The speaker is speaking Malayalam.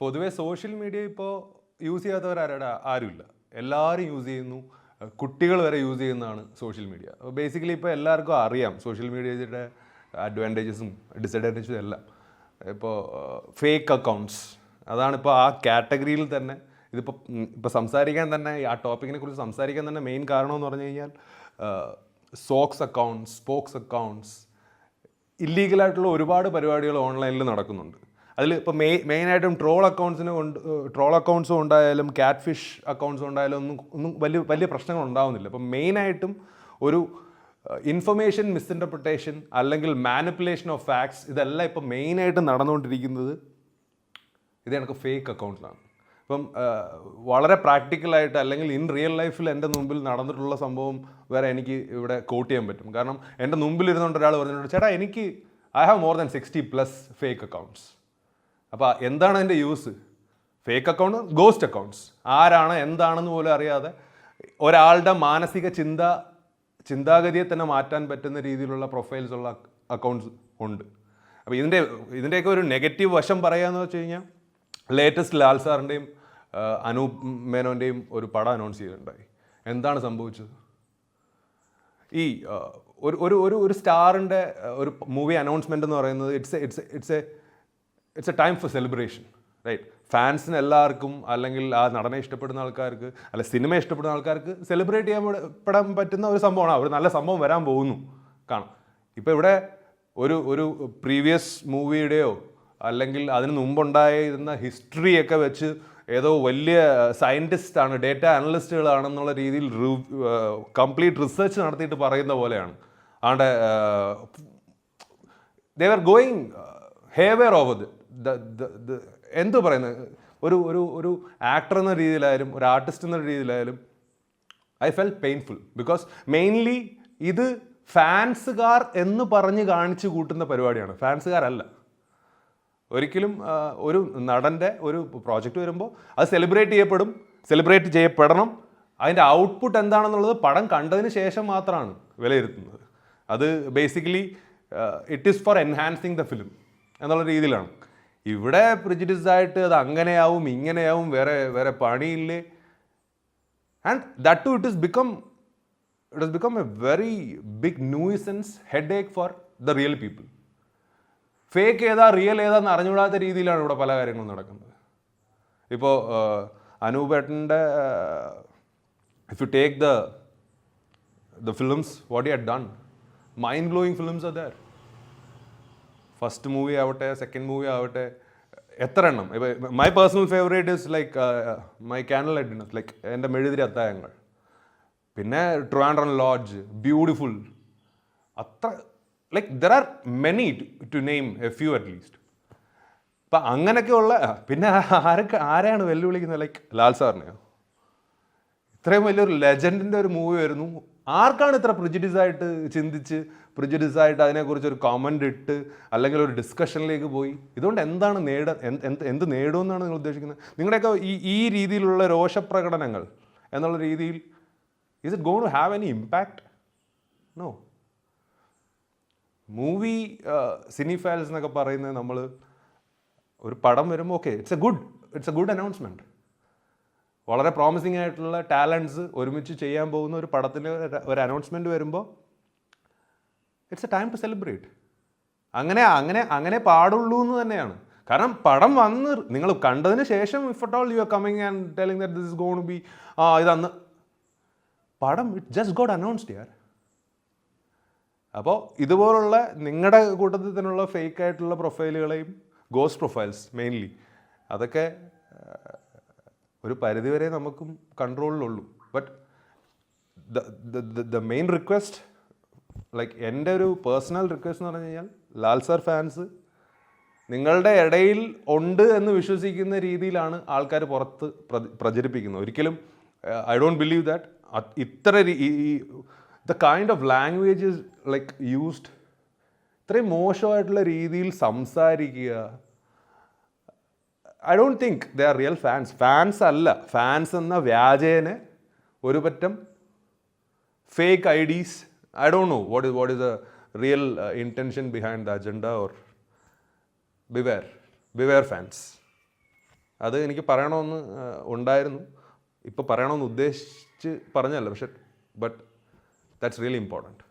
പൊതുവെ സോഷ്യൽ മീഡിയ ഇപ്പോൾ യൂസ് ചെയ്യാത്തവരാരും ആരുമില്ല. എല്ലാവരും യൂസ് ചെയ്യുന്നു. കുട്ടികൾ വരെ യൂസ് ചെയ്യുന്നതാണ് സോഷ്യൽ മീഡിയ. അപ്പോൾ ബേസിക്കലി ഇപ്പോൾ എല്ലാവർക്കും അറിയാം സോഷ്യൽ മീഡിയയുടെ അഡ്വാന്റേജസും ഡിസഡ്വാന്റേജസും എല്ലാം. ഇപ്പോൾ ഫേക്ക് അക്കൗണ്ട്സ്. അതാണിപ്പോൾ ആ കാറ്റഗറിയിൽ തന്നെ ഇതിപ്പോൾ ഇപ്പോൾ സംസാരിക്കാൻ തന്നെ ആ ടോപ്പിക്കിനെ കുറിച്ച് സംസാരിക്കാൻ തന്നെ മെയിൻ കാരണം എന്ന് പറഞ്ഞു കഴിഞ്ഞാൽ സോക്സ് അക്കൗണ്ട്സ് സ്പോക്സ് അക്കൗണ്ട്സ് ഇല്ലീഗലായിട്ടുള്ള ഒരുപാട് പരിപാടികൾ ഓൺലൈനിൽ നടക്കുന്നുണ്ട്. അതിൽ ഇപ്പോൾ മെയ് മെയിനായിട്ടും ട്രോൾ അക്കൗണ്ട്സിന് കൊണ്ട് ട്രോൾ അക്കൗണ്ട്സും ഉണ്ടായാലും ക്യാറ്റ് ഫിഷ് അക്കൗണ്ട്സും ഉണ്ടായാലും ഒന്നും ഒന്നും വലിയ വലിയ പ്രശ്നങ്ങൾ ഉണ്ടാവുന്നില്ല. അപ്പം മെയിനായിട്ടും ഒരു ഇൻഫർമേഷൻ മിസ്ഇന്റർപ്രിട്ടേഷൻ അല്ലെങ്കിൽ മാനിപ്പുലേഷൻ ഓഫ് ഫാക്ട്സ് ഇതെല്ലാം ഇപ്പോൾ മെയിനായിട്ട് നടന്നുകൊണ്ടിരിക്കുന്നത് ഇത് എനിക്ക് ഫേക്ക് അക്കൗണ്ട്സാണ്. ഇപ്പം വളരെ പ്രാക്ടിക്കലായിട്ട് അല്ലെങ്കിൽ ഇൻ റിയൽ ലൈഫിൽ എന്റെ മുമ്പിൽ നടന്നിട്ടുള്ള സംഭവം വേറെ എനിക്ക് ഇവിടെ കോട്ട് ചെയ്യാൻ പറ്റും. കാരണം എന്റെ മുമ്പിൽ ഇരുന്നുകൊണ്ട് ഒരാൾ പറഞ്ഞിട്ടുണ്ട് ചേട്ടാ എനിക്ക് I have more than sixty plus fake accounts അപ്പോൾ എന്താണ് അതിന്റെ use? Fake account ghost accounts ആരാണ് എന്താണെന്ന് പോലും അറിയാതെ ഒരാളുടെ മാനസിക ചിന്ത ചിന്താഗതിയെ തന്നെ മാറ്റാൻ പറ്റുന്ന രീതിയിലുള്ള പ്രൊഫൈൽസ് ഉള്ള അക്കൗണ്ട്സ് ഉണ്ട്. അപ്പോൾ ഇതിന്റെ ഇതിന്റെയൊക്കെ ഒരു നെഗറ്റീവ് വശം പറയാമെന്ന് വെച്ച് കഴിഞ്ഞാൽ ലേറ്റസ്റ്റ് ലാൽ സാറിന്റെയും അനൂപ് മേനോന്റെയും ഒരു പടം അനൗൺസ് ചെയ്തിട്ടുണ്ടായി. എന്താണ് സംഭവിച്ചത്? ഈ ഒരു ഒരു ഒരു സ്റ്റാറിന്റെ ഒരു മൂവി അനൗൺസ്മെന്റ് എന്ന് പറയുന്നത് it's it's it's a it's a time for celebration right ഫാൻസിന് എല്ലാവർക്കും അല്ലെങ്കിൽ ആ നടനെ ഇഷ്ടപ്പെടുന്ന ആൾക്കാർക്ക് അല്ല സിനിമ ഇഷ്ടപ്പെടുന്ന ആൾക്കാർക്ക് സെലിബ്രേറ്റ് ചെയ്യാൻ പെടാൻ പറ്റുന്ന ഒരു സംഭവമാണ്. ഒരു നല്ല സംഭവം വരാൻ പോകുന്നു. കാണാം. ഇപ്പോൾ ഇവിടെ ഒരു ഒരു പ്രീവിയസ് മൂവിയുടെയോ അല്ലെങ്കിൽ അതിന് മുമ്പുണ്ടായിരുന്ന ഹിസ്റ്ററിയൊക്കെ വെച്ച് ഏതോ വലിയ സയന്റിസ്റ്റാണ് ഡേറ്റ അനലിസ്റ്റുകളാണെന്നുള്ള രീതിയിൽ കംപ്ലീറ്റ് റിസർച്ച് നടത്തിയിട്ട് പറയുന്ന പോലെയാണ്. And they're going everywhere over the എന്തു പറയുന്നത്? ഒരു ഒരു ഒരു ആക്ടർ എന്ന രീതിയിലായാലും ഒരു ആർട്ടിസ്റ്റ് എന്ന രീതിയിലായാലും I fell painful because mainly ഇത് ഫാൻസുകാർ എന്ന് പറഞ്ഞ് കാണിച്ചു കൂട്ടുന്ന പരിപാടിയാണ്. ഫാൻസുകാരല്ല. ഒരിക്കലും ഒരു നടന്റെ ഒരു പ്രോജക്റ്റ് വരുമ്പോൾ അത് സെലിബ്രേറ്റ് ചെയ്യപ്പെടും സെലിബ്രേറ്റ് ചെയ്യപ്പെടണം. അതിന്റെ ഔട്ട്പുട്ട് എന്താണെന്നുള്ളത് പടം കണ്ടതിന് ശേഷം മാത്രമാണ് വിലയിരുത്തുന്നത്. അത് basically it is for enhancing the film എന്നുള്ള രീതിയിലാണ്. ഇവിടെ പ്രിജിഡിസ് ആയിട്ട് അത് അങ്ങനെയാവും ഇങ്ങനെയാവും വേറെ വേറെ പണിയില്ലേ? And that to it is become it is become a very big nuisance headache for the real people fake ഏതാ റിയൽ ഏതാന്ന് അറിഞ്ഞുകൂടാത്ത രീതിയിലാണ് ഇവിടെ പല കാര്യങ്ങളും നടക്കുന്നത്. ഇപ്പോൾ അനൂപേട്ടന്റെ if you take the the films what you had done mind blowing films are first movie ആവട്ടെ സെക്കൻഡ് മൂവി ആവട്ടെ എത്ര എണ്ണം? My personal favourite is like my candle light dinner like എന്റെ മെഴുതിരി അത്തായങ്ങൾ. പിന്നെ ട്രാൻഡ്രൺ ലോഡ്ജ് ബ്യൂട്ടിഫുൾ അത്ര like there are many to name a few at least അപ്പം അങ്ങനെയൊക്കെയുള്ള പിന്നെ ആരൊക്കെ ആരെയാണ് വെല്ലുവിളിക്കുന്നത്? ലൈക്ക് ലാൽ സാറിനെയോ? ഇത്രയും വലിയൊരു ലെജൻഡിന്റെ ഒരു മൂവി വരുന്നു. ആർക്കാണ് ഇത്ര പ്രിജുഡിസ് ആയിട്ട് ചിന്തിച്ച് പ്രിജുഡിസ് ആയിട്ട് അതിനെക്കുറിച്ച് ഒരു കമന്റ് ഇട്ട് അല്ലെങ്കിൽ ഒരു ഡിസ്കഷനിലേക്ക് പോയി? ഇതുകൊണ്ട് എന്താണ് നേട എന്ത് എന്ത് നേടുമെന്നാണ് നിങ്ങൾ ഉദ്ദേശിക്കുന്നത്? നിങ്ങളുടെയൊക്കെ ഈ ഈ രീതിയിലുള്ള രോഷപ്രകടനങ്ങൾ എന്നുള്ള രീതിയിൽ is it gone to have any impact no movie cinephiles എന്നൊക്കെ പറയുന്നത് നമ്മൾ ഒരു പടം വരുമ്പോൾ okay it's a good it's a good announcement വളരെ പ്രോമിസിങ് ആയിട്ടുള്ള ടാലൻസ് ഒരുമിച്ച് ചെയ്യാൻ പോകുന്ന ഒരു പടത്തിന്റെ ഒരു- അനൗൺസ്മെന്റ് വരുമ്പോൾ it's a time to celebrate അങ്ങനെ അങ്ങനെ അങ്ങനെ പാടുള്ളൂ എന്ന് തന്നെയാണ്. കാരണം പടം വന്ന് നിങ്ങൾ കണ്ടതിന് ശേഷം if at all you are coming and telling that this gonna be ആ ഇതന്ന്. പടം ഇറ്റ് ജസ്റ്റ് ഗോഡ് അനൗൺസ്ഡ് യാർ അപ്പോൾ ഇതുപോലുള്ള നിങ്ങളുടെ കൂട്ടത്തിൽ തന്നെയുള്ള ഫേക്ക് ആയിട്ടുള്ള പ്രൊഫൈലുകളെയും ഗോസ്റ്റ് പ്രൊഫൈൽസ് മെയിൻലി അതൊക്കെ ഒരു പരിധിവരെ നമുക്കും കൺട്രോളിലുള്ളൂ. But the main request like എന്റെ ഒരു പേഴ്സണൽ റിക്വസ്റ്റ് എന്ന് പറഞ്ഞു കഴിഞ്ഞാൽ ലാൽ സാർ ഫാൻസ് നിങ്ങളുടെ ഇടയിൽ ഉണ്ട് എന്ന് വിശ്വസിക്കുന്ന രീതിയിലാണ് ആൾക്കാർ പുറത്ത് പ്രചരിപ്പിക്കുന്നത്. ഒരിക്കലും ഐ ഡോണ്ട് ബിലീവ് ദാറ്റ് ഇത്ര the kind of language like used ഇത്രയും മോശമായിട്ടുള്ള രീതിയിൽ സംസാരിക്കുക I don't think they are real fans fans അല്ല. ഫാൻസ് എന്ന വ്യാജേന് ഒരു പറ്റം fake IDs I don't know what is what is the real intention behind the agenda or beware beware fans അത് എനിക്ക് പറയണമെന്ന് ഉണ്ടായിരുന്നു. ഇപ്പോൾ പറയണമെന്ന് ഉദ്ദേശിച്ച് പറഞ്ഞല്ല പക്ഷെ ബട്ട് ദാറ്റ്സ് റിയലി ഇമ്പോർട്ടന്റ്